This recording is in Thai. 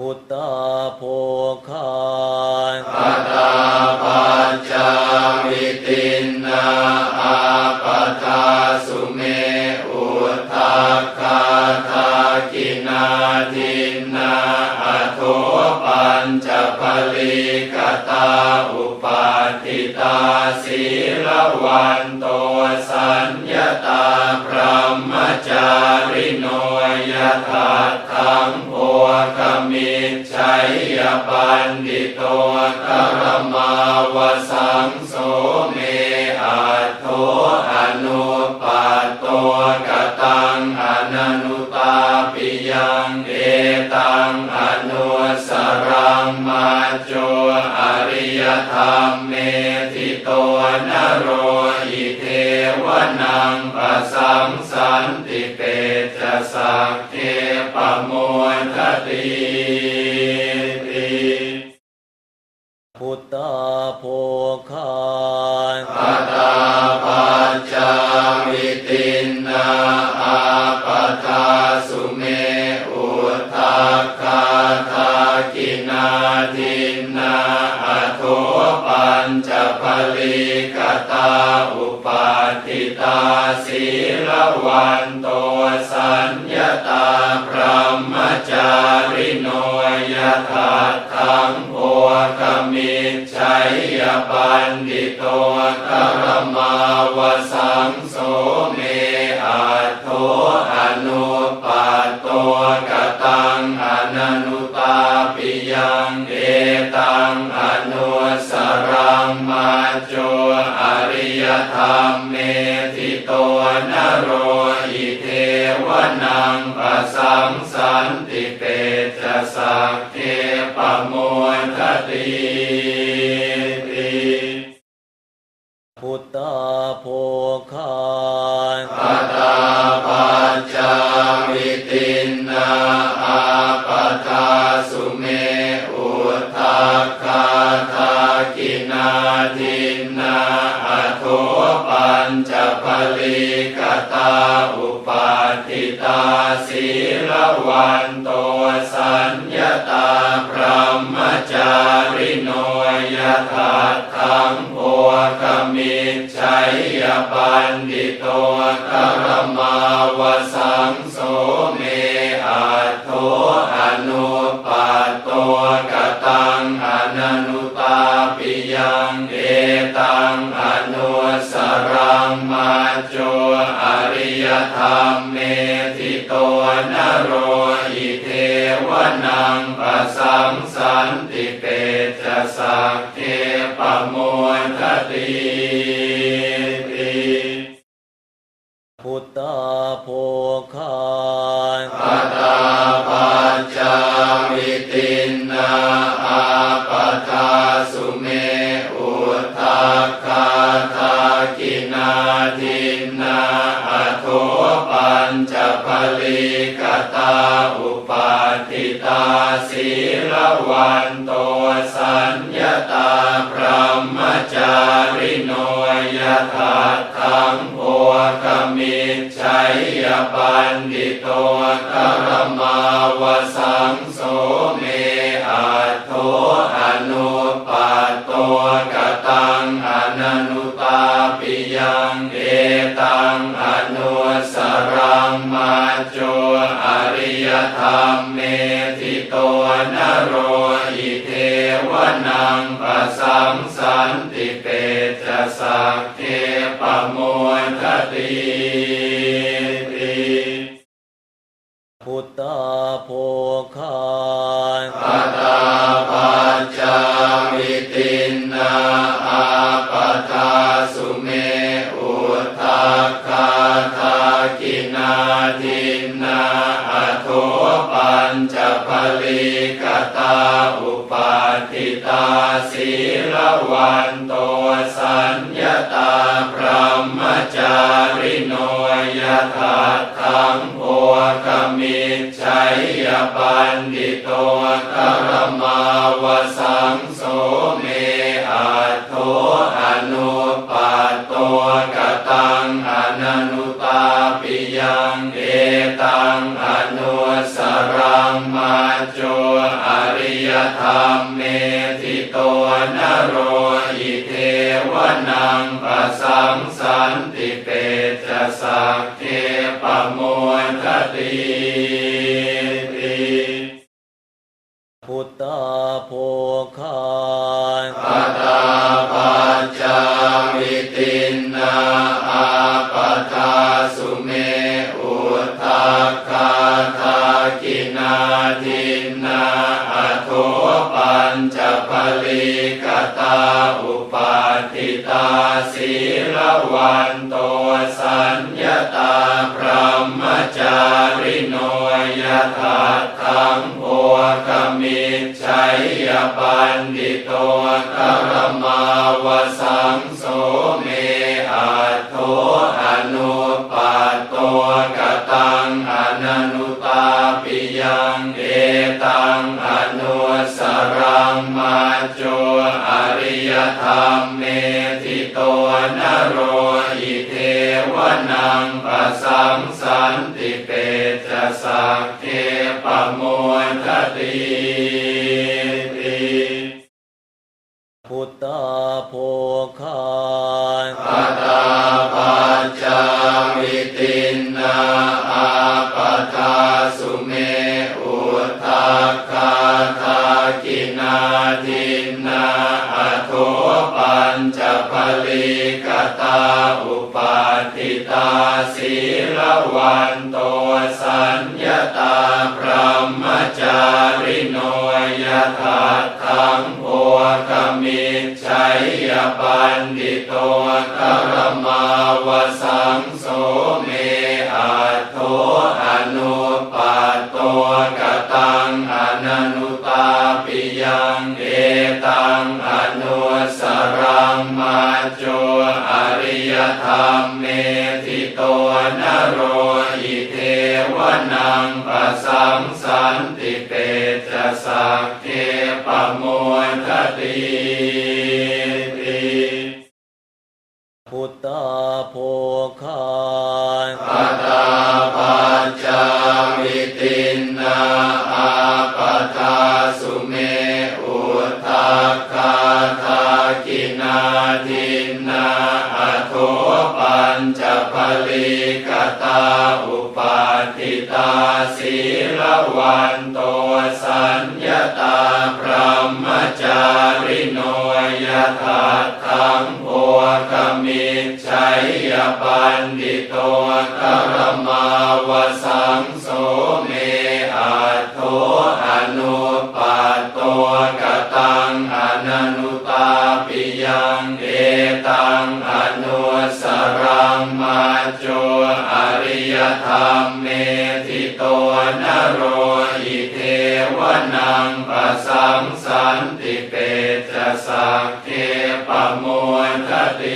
พุทธาโภคาปัตตาปัจจาวิตินนาอาปทาสุเมอุทาคาทากินาทินนาอโทปัญจพลิกตาอุปาทิตาศีลวันโตสัญญาตาพรหมจาริโนยถาทังโพคมิ จฉัยยปันดิโตกรมาวสังโสเมอาโทอนุปัตโตกตังอนันุตาปิยังเอตังอนุสรังมาโจอริยธรรมเมทิโตนโรอิเทวนังปสังสันต พุทธาโภคาปัตตาปัจจาวิตินนาอาปทาสุเมอุทาคาทากินาทินนาอโทปัญจพลิกตาอุปาทิตาศีลวันโต ยยปันดิโตตรมาวสังโสเม พุทธาโภคาปัตตาปัจจาวิตินนาอาปทาสุเมอุทาคาทากินาทินนาอโทปัญจพลิกตาอุปาทิตาศีลวันโตสัญญาตา ยยปันดิโตกรมาวสังโสเมอาโทอนุปัตโตกตังอนันุตาปิยังเอตังอนุสรังมาโจอริยธรรมเมทิโตนโรอิเทวนังปสังสันติเปจสักเทปโม พุทธาโภคานปัตาปัจจาวิตินนาอาปทาสุเมอุทาคาทากินาทินนาอโทปัญจพลิกตาอุปาทิตาศีลวันโตสัญญตาพรหมจาริโนยถา คมิจฉัยยปันดิโตกรมาวสังโสเมอาโทอนุปัตโตกตังอนันุตาปิยังเอตังอนุสรังมาโจอริยธรรมเมทิโตนโรอิเทวนังปัสสังส พุทธาโภคาปัตาปัจจาวิตินนาอาปทาสุเมอุทาคาทากินาทินนาอโทปัญจพลิกตาอุปาทิตาศีลวันโตสัญ ยปันดิโตตรมาวสังโสเมอาโทอนุปัตโตกตังอนันุตาปิยังเอตังอนุสรังมาโจอริยธรรม พุทธาโภคาปตาปัจจาวิตินนาอาปทาสุเมอุทาคาทากินาทินนาอโทปัญจพลิกตาอุปาทิตาศีลวันโตสัญญตาพรหมจาริโนยถาทังโพ กมิจฉัยยปันดิโตกรมาวสังโสเมอาโทอนุปัตโตกตังอนันุตาปิยังเอตังอนุสรังมาโจอริยธรรมเมทิโตนโรอิเทวนังปสังสันติเปจะสัก พุทธาโภคานปตาปัจจาวิตินนาอาปทาสุเมอุทาคาทากินาทินนาอโทปัญจพลิ ยปันดิโตกรมาวสังโสเมอาโทอนุปัตโตกตังอนันุตาปิยังเอตังอนุสรังมาโจอริยธรรมเมทิโตนโรอิเทวนังปัสสังสันติ พุทธาโภคาปตาปัจจาวิตินนาอาปทาสุเมอุทาคาทากินาทินนาอโทปัญจพลิกตาอุปาทิตาศีลวันโต ยปันดิโตกรมาวสังโสเมอาโทอนุปัตโตกตังอนันุตาปิยังเอตังอนุสรังมาโจอริยธรรมเมทิโตนโรอิเทวนังปัสสังสันติเปจะสักเทปโมทติ